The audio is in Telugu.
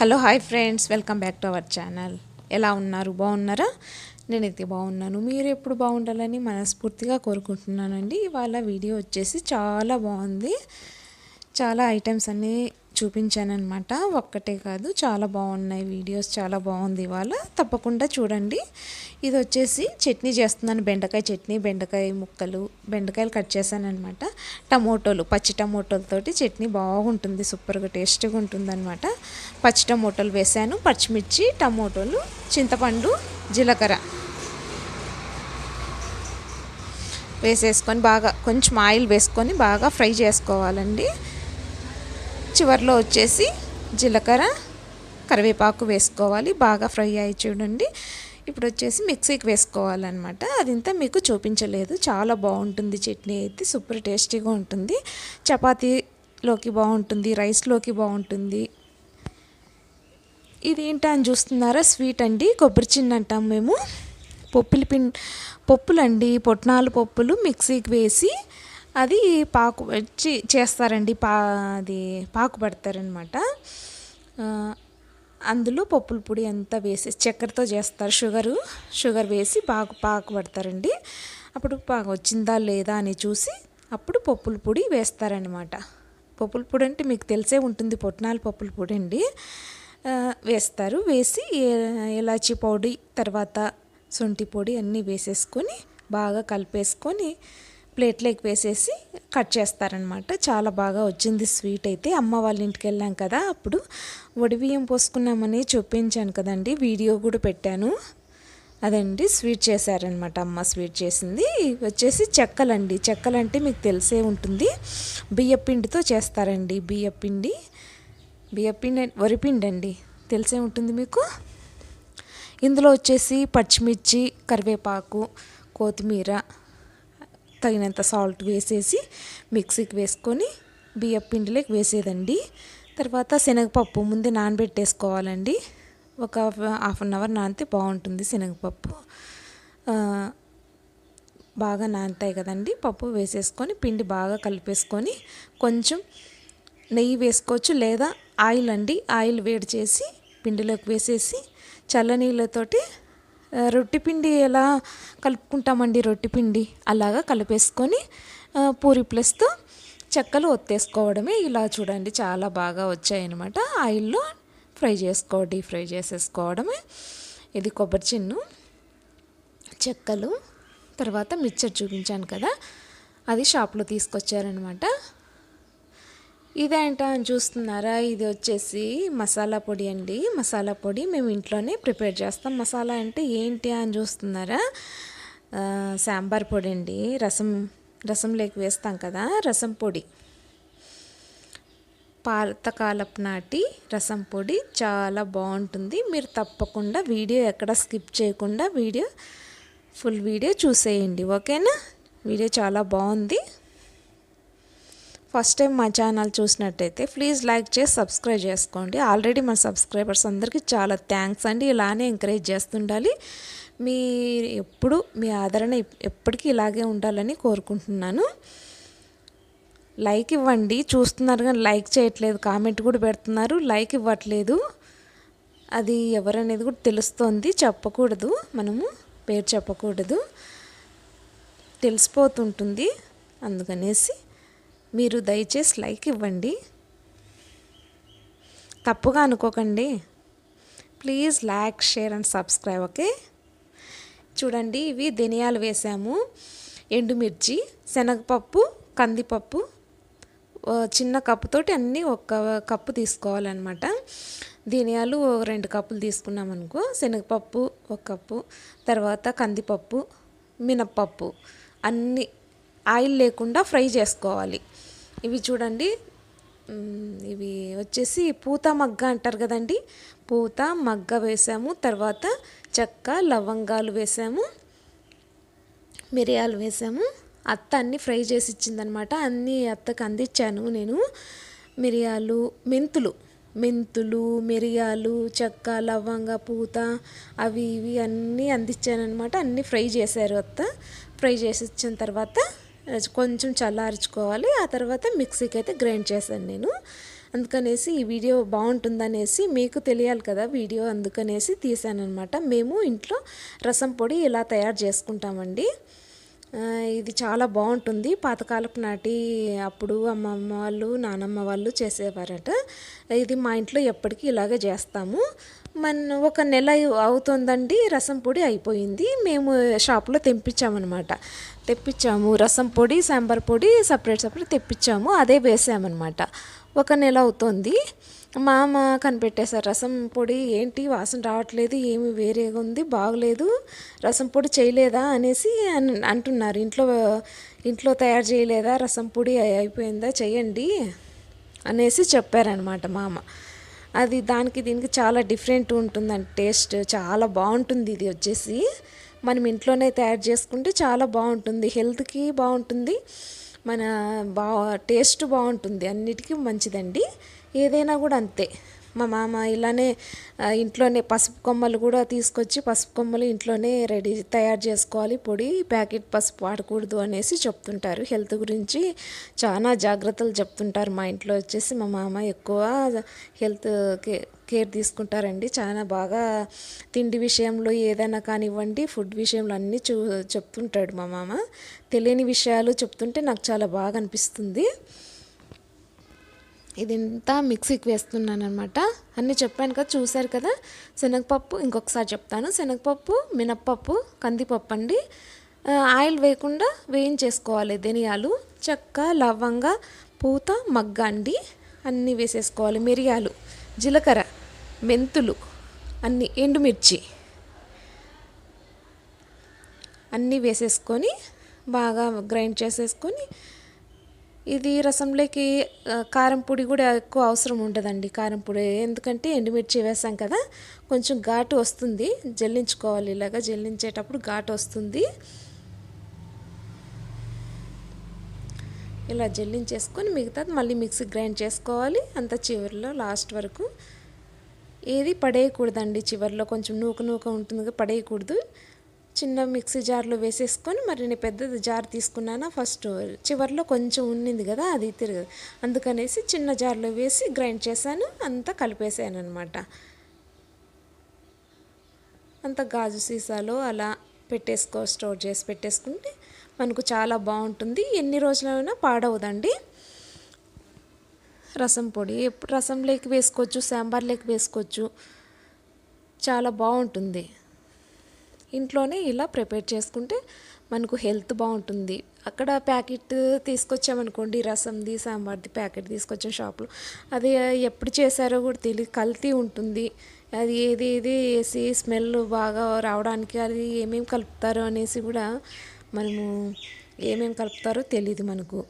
Hello hi friends. Welcome back to our channel. ఎలా ఉన్నారు? బాగున్నారా? నేనైతే బాగున్నాను. మీరు ఎప్పుడు బాగుండాలని మనస్ఫూర్తిగా కోరుకుంటున్నానండి. ఇవాళ వీడియో వచ్చేసి చాలా బాగుంది. చాలా ఐటమ్స్ అన్నీ చూపించాను అనమాట ఒక్కటే కాదు చాలా బాగున్నాయి వీడియోస్ చాలా బాగుంది ఇవాళ. తప్పకుండా చూడండి. ఇది వచ్చేసి చట్నీ చేస్తున్నాను బెండకాయ చట్నీ బెండకాయ ముక్కలు బెండకాయలు కట్ చేశానమాట అనమాట టమోటోలు పచ్చి టమోటోలతోటి చట్నీ బాగుంటుంది సూపర్గా టేస్ట్గా ఉంటుంది అనమాట పచ్చి టమోటోలు వేసాను పచ్చిమిర్చి టమోటోలు చింతపండు జీలకర్ర వేసేసుకొని బాగా కొంచెం ఆయిల్ వేసుకొని బాగా ఫ్రై చేసుకోవాలండి. చివరిలో వచ్చేసి జీలకర్ర కరివేపాకు వేసుకోవాలి. బాగా ఫ్రై అయ్యి చూడండి. ఇప్పుడు వచ్చేసి మిక్సీకి వేసుకోవాలన్నమాట. అది ఇంత మీకు చూపించలేదు. చాలా బాగుంటుంది చట్నీ అయితే. సూపర్ టేస్టీగా ఉంటుంది. చపాతీలోకి బాగుంటుంది. రైస్లోకి బాగుంటుంది. ఇది ఏంటా అని చూస్తున్నారా? స్వీట్ అండి. కొబ్బరి చిన్న అంటాం మేము. పప్పులు పిం పప్పులండి. పొట్నాలు పప్పులు మిక్సీకి వేసి అది పాకు వచ్చి చేస్తారండి పా అది పాకు పడతారనమాట అందులో పప్పుల పొడి అంతా వేసి చక్కెరతో చేస్తారు షుగరు షుగర్ వేసి పాకు పాకు పడతారండి. అప్పుడు పాకు వచ్చిందా లేదా అని చూసి అప్పుడు పప్పుల పొడి వేస్తారనమాట పప్పుల పొడి అంటే మీకు తెలిసే ఉంటుంది పొట్నాల పప్పుల పొడి అండి. వేస్తారు వేసి ఇలాచి పొడి తర్వాత శొంఠి పొడి అన్నీ వేసేసుకొని బాగా కలిపేసుకొని ప్లేట్లోకి వేసేసి కట్ చేస్తారనమాట. చాలా బాగా వచ్చింది స్వీట్ అయితే. అమ్మ వాళ్ళ ఇంటికి వెళ్ళాం కదా అప్పుడు వడివియం పోసుకున్నామని చూపించాను కదండి. వీడియో కూడా పెట్టాను. అదండి స్వీట్ చేశారనమాట. అమ్మ స్వీట్ చేసింది. వచ్చేసి చెక్కలండి. చెక్కలంటే మీకు తెలిసే ఉంటుంది. బియ్యపిండితో చేస్తారండి. బియ్యపిండి బియ్యపిండి వరిపిండి అండి తెలిసే ఉంటుంది మీకు? ఇందులో వచ్చేసి పచ్చిమిర్చి కరివేపాకు కొత్తిమీర తగినంత సాల్ట్ వేసేసి మిక్సీకి వేసుకొని బియ్యం పిండిలోకి వేసేదండి. తర్వాత శనగపప్పు ముందే నానబెట్టేసుకోవాలండి. ఒక హాఫ్ అన్ అవర్ నానితే బాగుంటుంది శనగపప్పు. బాగా నానుతాయి కదండి. పప్పు వేసేసుకొని పిండి బాగా కలిపేసుకొని కొంచెం నెయ్యి వేసుకోవచ్చు లేదా ఆయిల్ అండి. ఆయిల్ వేడి చేసి పిండిలోకి వేసేసి చల్లనీళ్ళతోటి రొట్టె పిండి ఎలా కలుపుకుంటామండి రొట్టె పిండి? అలాగా కలిపేసుకొని పూరి ప్లస్తో చెక్కలు ఒత్తేసుకోవడమే ఇలా చూడండి చాలా బాగా వచ్చాయన్నమాట. ఆయిల్లో ఫ్రై చేసుకో డీప్ ఫ్రై చేసేసుకోవడమే. ఇది కొబ్బరి చిన్ను చెక్కలు తర్వాత మిక్చర్ చూపించాను కదా అది షాప్లో తీసుకొచ్చారనమాట ఇదేంటా అని చూస్తున్నారా? ఇది వచ్చేసి మసాలా పొడి అండి. మసాలా పొడి మేము ఇంట్లోనే ప్రిపేర్ చేస్తాం. మసాలా అంటే ఏంటి అని చూస్తున్నారా? సాంబార్ పొడి అండి. రసం రసంలోకి వేస్తాం కదా రసం పొడి. పాతకాలపు నాటి రసం పొడి చాలా బాగుంటుంది. మీరు తప్పకుండా వీడియో ఎక్కడ స్కిప్ చేయకుండా వీడియో ఫుల్ వీడియో చూసేయండి. ఓకేనా? వీడియో చాలా బాగుంది. ఫస్ట్ టైం మా ఛానల్ చూసినట్టయితే ప్లీజ్ లైక్ చేసి సబ్స్క్రైబ్ చేసుకోండి. ఆల్రెడీ మా సబ్స్క్రైబర్స్ అందరికీ చాలా థ్యాంక్స్ అండి. ఇలానే ఎంకరేజ్ చేస్తుండాలి. మీ ఎప్పుడు మీ ఆదరణ ఎప్పటికీ ఇలాగే ఉండాలని కోరుకుంటున్నాను. లైక్ ఇవ్వండి. చూస్తున్నారు కానీ లైక్ చేయట్లేదు. కామెంట్ కూడా పెడుతున్నారు. లైక్ ఇవ్వట్లేదు. అది ఎవరనేది కూడా తెలుస్తోంది. చెప్పకూడదు. మనము పేరు చెప్పకూడదు. తెలిసిపోతుంటుంది. అందుకనేసి మీరు దయచేసి లైక్ ఇవ్వండి. తప్పుగా అనుకోకండి. Please like share and subscribe okay? చూడండి ఇవి ధనియాలు వేసాము. ఎండుమిర్చి శనగపప్పు కందిపప్పు చిన్న కప్పుతోటి అన్నీ ఒక కప్పు తీసుకోవాలన్నమాట. ధనియాలు రెండు కప్పులు తీసుకున్నాం అనుకో శనగపప్పు ఒక కప్పు తర్వాత కందిపప్పు మినప్పప్పు అన్నీ ఆయిల్ లేకుండా ఫ్రై చేసుకోవాలి. ఇవి చూడండి. ఇవి వచ్చేసి పూత మగ్గ అంటారు కదండి. పూత మగ్గ వేసాము. తర్వాత చెక్క లవంగాలు వేసాము. మిరియాలు వేసాము. అత్త అన్నీ ఫ్రై చేసి ఇచ్చిందనమాట. అన్నీ అత్తకు అందించాను నేను. మిరియాలు మెంతులు. మెంతులు మిరియాలు చెక్క లవంగ పూత అవి ఇవి అన్నీ అందించానమాట అన్నీ ఫ్రై చేశారు అత్త. ఫ్రై చేసి ఇచ్చిన తర్వాత కొంచెం చల్లార్చుకోవాలి. ఆ తర్వాత మిక్సీకి అయితే గ్రైండ్ చేశాను నేను. అందుకనేసి ఈ వీడియో బాగుంటుందనేసి మీకు తెలియాలి కదా వీడియో అందుకనేసి తీసానమాట మేము ఇంట్లో రసం పొడి ఇలా తయారు చేసుకుంటామండి. ఇది చాలా బాగుంటుంది. పాతకాలపు నాటి అప్పుడు అమ్మమ్మ వాళ్ళు నానమ్మ వాళ్ళు చేసేవారట. ఇది మా ఇంట్లో ఎప్పటికీ ఇలాగే చేస్తాము. మన ఒక నెల అవుతుందండి రసం పొడి అయిపోయింది. మేము షాప్లో తెప్పించామన్నమాట. తెప్పించాము రసం పొడి సాంబార్ పొడి సపరేట్ సపరేట్ తెప్పించాము అదే వేసామన్నమాట. ఒక నెల అవుతుంది. మామ కనిపెట్టేశారు రసం పొడి ఏంటి? వాసన రావట్లేదు ఏమి వేరేగా ఉంది బాగలేదు రసం పొడి చేయలేదా? అనేసి అంటున్నారు. ఇంట్లో ఇంట్లో తయారు చేయలేదా? రసం పొడి అయిపోయిందా? చేయండి అనేసి చెప్పారనమాట మామ అది దానికి దీనికి చాలా డిఫరెంట్ ఉంటుందండి టేస్ట్ చాలా బాగుంటుంది ఇది వచ్చేసి. మనం ఇంట్లోనే తయారు చేసుకుంటే చాలా బాగుంటుంది హెల్త్కి బాగుంటుంది మన బా టేస్ట్ బాగుంటుంది అన్నిటికీ మంచిదండి. ఏదైనా కూడా అంతే. మా మామ ఇలానే ఇంట్లోనే పసుపు కొమ్మలు కూడా తీసుకొచ్చి పసుపు కొమ్మలు ఇంట్లోనే రెడీ తయారు చేసుకోవాలి. పొడి ప్యాకెట్ పసుపు వాడకూడదు అనేసి చెప్తుంటారు. హెల్త్ గురించి చాలా జాగ్రత్తలు చెప్తుంటారు మా ఇంట్లో వచ్చేసి. మా మామ ఎక్కువ హెల్త్ కే కేర్ తీసుకుంటారండి. చాలా బాగా తిండి విషయంలో ఏదైనా కానివ్వండి ఫుడ్ విషయంలో అన్నీ చూ చెప్తుంటాడు మా మామ. తెలియని విషయాలు చెప్తుంటే నాకు చాలా బాగా అనిపిస్తుంది. ఇదంతా మిక్సీకి వేస్తున్నాను అనమాట అన్నీ చెప్పాను కదా చూశారు కదా? శనగపప్పు ఇంకొకసారి చెప్తాను. శనగపప్పు మినప్పప్పు కందిపప్పు అండి. ఆయిల్ వేయకుండా వేయించేసుకోవాలి ధనియాలు చెక్క లవంగ పూత మగ్గ అండి. అన్నీ వేసేసుకోవాలి. మిరియాలు జీలకర్ర మెంతులు అన్నీ ఎండుమిర్చి అన్నీ వేసేసుకొని బాగా గ్రైండ్ చేసేసుకొని ఇది రసంలోకి కారం పొడి కూడా ఎక్కువ అవసరం ఉండదండి కారం పొడి. ఎందుకంటే ఎండుమిర్చి వేసాం కదా కొంచెం ఘాటు వస్తుంది. జల్లించుకోవాలి ఇలాగా జల్లించేటప్పుడు ఘాటు వస్తుంది. ఇలా జల్లించేసుకొని మిగతాది మళ్ళీ మిక్సీ గ్రైండ్ చేసుకోవాలి. అంత చివరిలో లాస్ట్ వరకు. ఏది పడేయకూడదండి చివరిలో కొంచెం నూక నూక ఉంటుంది పడేయకూడదు. చిన్న మిక్సీ జార్లో వేసేసుకొని మరి నేను పెద్దది జార్ తీసుకున్నాను ఫస్ట్ చివరిలో కొంచెం ఉన్నింది కదా అది తిరగదు అందుకనేసి చిన్న జార్లో వేసి గ్రైండ్ చేశాను అంతా కలిపేసాను అనమాట అంత గాజు సీసాలో అలా పెట్టేసుకో స్టోర్ చేసి పెట్టేసుకుంటే మనకు చాలా బాగుంటుంది. ఎన్ని రోజులైనా పాడవదండి. రసం పొడి రసం లేక వేసుకోవచ్చు సాంబార్ లేక వేసుకోవచ్చు. చాలా బాగుంటుంది. ఇంట్లోనే ఇలా ప్రిపేర్ చేసుకుంటే మనకు హెల్త్ బాగుంటుంది. అక్కడ ప్యాకెట్ తీసుకొచ్చామనుకోండి రసంది సాంబార్ది ప్యాకెట్ తీసుకొచ్చాం షాప్లో. అది ఎప్పుడు చేశారో కూడా తెలియదు కల్తీ ఉంటుంది. అది ఏది ఏది వేసి స్మెల్ బాగా రావడానికి అది ఏమేమి కలుపుతారో అనేసి కూడా మనము ఏమేమి కలుపుతారో తెలియదు మనకు.